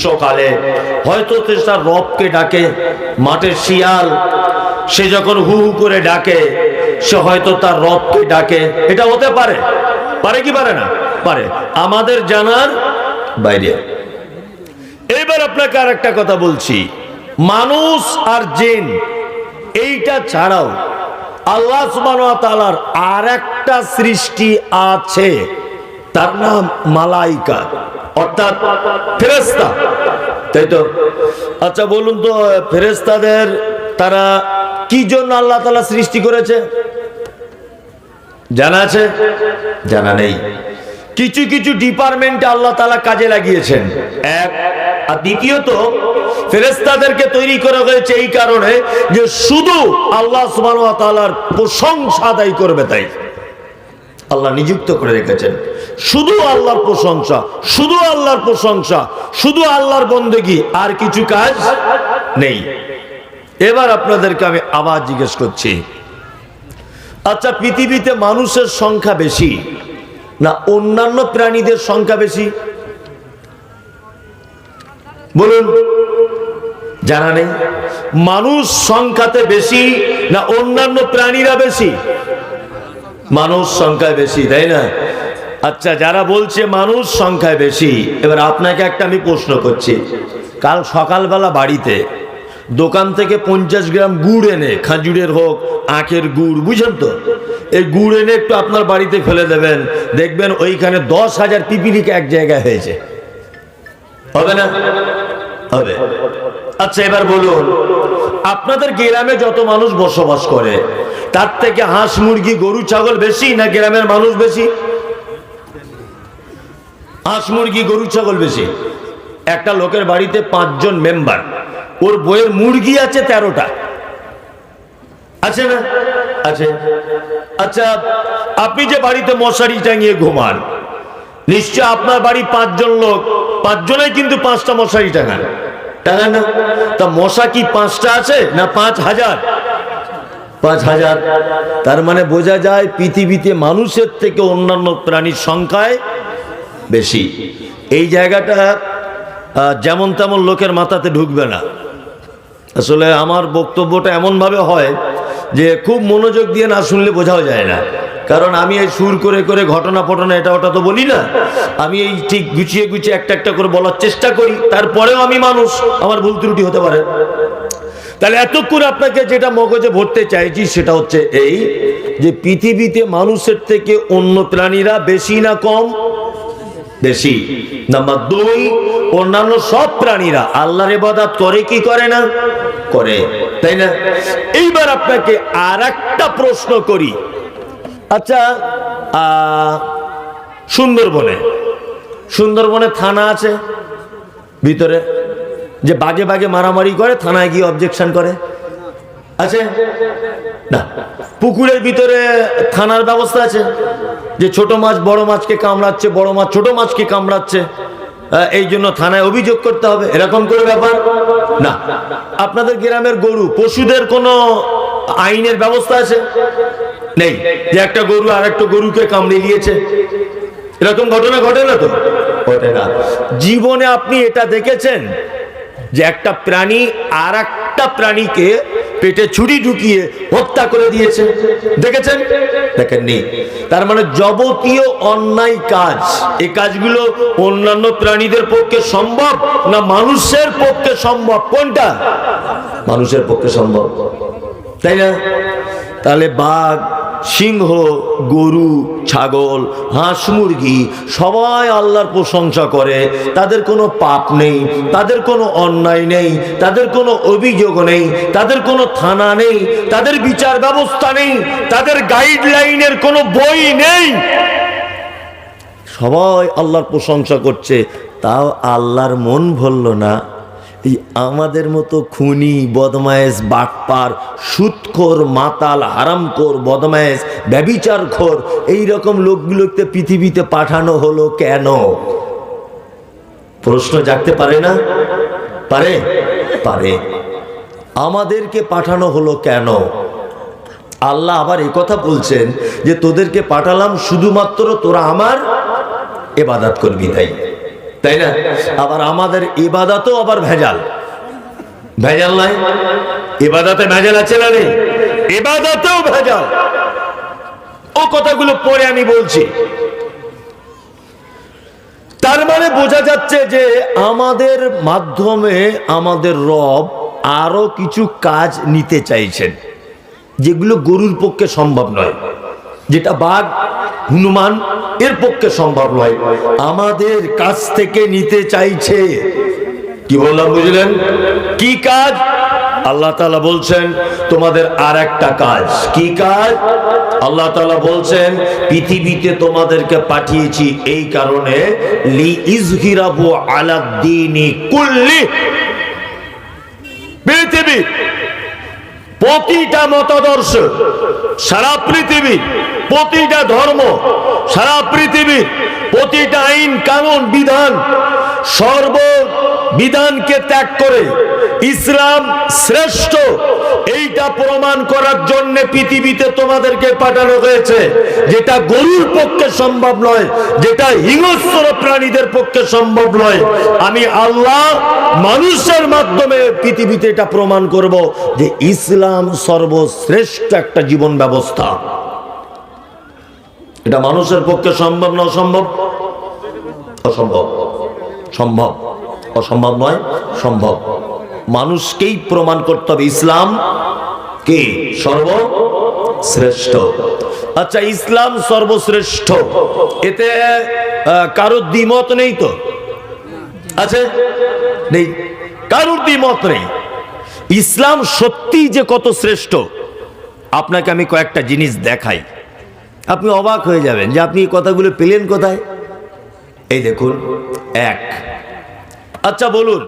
গ্রীষ্মকালে হয়তো তার রবকে ডাকে, মাঠের শিয়াল, সে যখন হু হু করে ডাকে, সে হয়তো তার রবকে ডাকে। এটা হতে পারে। পারে কি পারে না? পারে। আমাদের জানার বাইরে। এবার আপনাকে আর একটা কথা বলছি। মানুষ আর জিন, এইটা ছাড়াও আল্লাহ সুবহানাহু আর একটা সৃষ্টি আছে। তার নাম মালাইকা। অর্থাৎ ফেরেশতা। তাই তো? আচ্ছা বলুন তো, ফেরেশতাদের তারা কি জন্য আল্লাহ তাআলা সৃষ্টি করেছে? জানা আছে? জানা নেই। কিছু কিছু ডিপার্টমেন্টে আল্লাহ তালা কাজে লাগিয়েছেন। এক, আর দ্বিতীয়ত ফেরেস্তাদেরকে তৈরি করা হয়েছে এই কারণে যে শুধু আল্লাহ সুবাহ প্রশংসা আদায় করবে তাই। আল্লাহ নিযুক্ত করে রেখেছেন। শুধু আল্লাহর প্রশংসা, শুধু আল্লাহর প্রশংসা, শুধু আল্লাহর বন্দেগি, আর কিছু কাজ নেই। এবার আপনাদেরকে আমি আবার জিজ্ঞেস করছি আচ্ছা পৃথিবীতে মানুষের সংখ্যা বেশি না অন্যান্য প্রাণীদের সংখ্যা বেশি? বলুন, জানা নেই। মানুষ সংখ্যাতে বেশি না অন্যান্য প্রাণীরা বেশি? মানুষ সংখ্যায় বেশি, তাই না? আচ্ছা যারা বলছে মানুষ সংখ্যায় বেশি, এবার আপনাকে একটা আমি প্রশ্ন করছি। কাল সকালবেলা বাড়িতে দোকান থেকে পঞ্চাশ গ্রাম গুড় এনে, খাজুরের হোক, আখের গুড়, বুঝেন তো? এই গুড় এনে একটু আপনার বাড়িতে ফেলে দেবেন, দেখবেন ওইখানে দশ হাজার পিপিলিকা এক জায়গায় হয়েছে। হবে না? হবে। আচ্ছা এবার বলুন, আপনাদের গ্রামে যত মানুষ বসবাস করে তার থেকে হাঁস মুরগি, গরু, ছাগল বেশি না গ্রামের মানুষ বেশি? হাঁস মুরগি, গরু, ছাগল বেশি। একটা লোকের বাড়িতে পাঁচজন মেম্বার। ওর বইয়ের মুরগি আছে তেরোটা। আছে না? আছে। আচ্ছা আপনি যে বাড়িতে মশারি টাঙিয়ে ঘুমান, নিশ্চয় আপনার বাড়ি পাঁচজন লোক, পাঁচজনেই কিন্তু পাঁচটা মশারি টাঙান। টাঙান না? তা মশা কি পাঁচটা আছে না পাঁচ হাজার? পাঁচ হাজার। তার মানে বোঝা যায় পৃথিবীতে মানুষের থেকে অন্যান্য প্রাণীর সংখ্যায় বেশি। এই জায়গাটা যেমন তেমন লোকের মাথাতে ঢুকবে না। আসলে আমার বক্তব্যটা এমনভাবে হয় যে খুব মনোযোগ দিয়ে না শুনলে বোঝাও যায় না। কারণ আমি এই সুর করে করে ঘটনা ফটনা এটা ওটা তো বলি না। আমি এই ঠিক গুছিয়ে গুছিয়ে একটা একটা করে বলার চেষ্টা করি, তারপরেও আমি মানুষ, আমার ভুল ত্রুটি হতে পারে। তাহলে এতক্ষণ আপনাকে যেটা মগজে ভরতে চাইছি সেটা হচ্ছে এই যে পৃথিবীতে মানুষের থেকে অন্য প্রাণীরা বেশি না কম? বেশি। নাম্বার দুই, অন্যান্য সব প্রাণীরা আল্লাহর ইবাদত করে কি করে না? করে। তাই না? এইবার আপনাকে আর একটা প্রশ্ন করি। আচ্ছা সুন্দরবনে। সুন্দরবনে থানা আছে ভিতরে? যে বাগে বাগে মারামারি করে, থানায় গিয়ে অবজেকশন করে। আছে? না। পুকুরের ভিতরে থানার ব্যবস্থা আছে। যে ছোট মাছ বড় মাছকে কামড়াচ্ছে, বড় মাছ ছোট মাছকে কামড়াচ্ছে এই জন্য থানায় অভিযোগ করতে হবে। এরকম করে ব্যাপার? না। আপনাদের গ্রামের গরু, পশুদের কোনো আইনের ব্যবস্থা আছে? নেই। যে একটা গরু আর একটা গরুকে কামড়ে নিয়েছে এরকম ঘটনা ঘটে না তো? ঘটে না। জীবনে আপনি এটা দেখেছেন? যে একটা প্রাণী আর একটা প্রাণীকে পেটে ছুরি ঢুকিয়ে হত্যা করে দিয়েছে। দেখেছেন? দেখেননি। তার মানে যাবতীয় অন্যায় কাজ, এ কাজগুলো অন্যান্য প্রাণীদের পক্ষে সম্ভব না মানুষের পক্ষে সম্ভব? কোনটা? মানুষের পক্ষে সম্ভব। তাই না? তাহলে বাঘ সিংহ, গরু, ছাগল, হাঁস, মুরগি, সবাই আল্লাহর প্রশংসা করে। তাদের কোনো পাপ নেই, তাদের কোনো অন্যায় নেই, তাদের কোনো অভিযোগ নেই, তাদের কোনো থানা নেই, তাদের বিচার ব্যবস্থা নেই, তাদের গাইডলাইনের কোনো বই নেই। সবাই আল্লাহর প্রশংসা করছে, তাও আল্লাহর মন ভরল না। এই আমাদের মতো খুনি, বদমায়েশ, বাটপার, সুৎখোর, মাতাল, হারামখোর, বদমায়েশ, ব্যবিচারখোর এই রকম লোকগুলোকে পৃথিবীতে পাঠানো হলো কেন? প্রশ্ন জাগতে পারে না? পারে? পারে। আমাদেরকে পাঠানো হলো কেন? আল্লাহ আবার কথা বলছেন যে তোদেরকে পাঠালাম শুধুমাত্র তোরা আমার এবাদাত করবি তাই। তাই না? আবার আমাদের ইবাদতও আবার ভেজাল। ভেজাল নাই? ইবাদতে ভেজাল আছে না নেই? ইবাদতেও ভেজাল। ও কথাগুলো পরে আমি বলছি। তার মানে বোঝা যাচ্ছে যে আমাদের মাধ্যমে আমাদের রব আরও কিছু কাজ নিতে চাইছেন, যেগুলো গরুর পক্ষে সম্ভব নয়। যেটা বাঘ হনুমান, এর পক্ষে সম্ভব নয়। আমাদের কাছ থেকে নিতে চাইছে। কি বললাম, বুঝলেন? কি কাজ? আল্লাহ তাআলা বলছেন, তোমাদের আর একটা কাজ। কি কাজ? আল্লাহ তাআলা বলছেন, পৃথিবীতে তোমাদেরকে পাঠিয়েছি এই কারণে লি পৃথিবী। প্রতিটা মতাদর্শ সারা পৃথিবী প্রতিটা ধর্ম সারা পৃথিবী প্রতিটা আইন কানুন বিধান সর্ব বিধানকে ত্যাগ করে ইসলাম শ্রেষ্ঠ, এইটা প্রমাণ করার জন্য পৃথিবীতে তোমাদেরকে পাঠানো হয়েছে, যেটা গরুর পক্ষে সম্ভব নয়, যেটা হিংস্র প্রাণীদের পক্ষে সম্ভব নয়। আমি আল্লাহ মানুষের মাধ্যমে পৃথিবীতে এটা প্রমাণ করব যে ইসলাম সর্বশ্রেষ্ঠ একটা জীবন ব্যবস্থা। এটা মানুষের পক্ষে সম্ভব না অসম্ভব? অসম্ভব। সম্ভব। অসম্ভব নয়, সম্ভব। মানুষকেই প্রমাণ করতে হবে, ইসলাম কি? সর্বশ্রেষ্ঠ। আচ্ছা ইসলাম সর্বশ্রেষ্ঠ। এতে কারোর দ্বিমত নেই তো? আছে? নেই। কারোর দ্বিমত নেই? ইসলাম সত্যি যে কত শ্রেষ্ঠ, আপনাকে আমি কয়েকটা জিনিস দেখাই। আপনি অবাক হয়ে যাবেন যে আপনি এই কথাগুলো পেলেন কোথায়? এই দেখুন, এক আচ্ছা বলুন।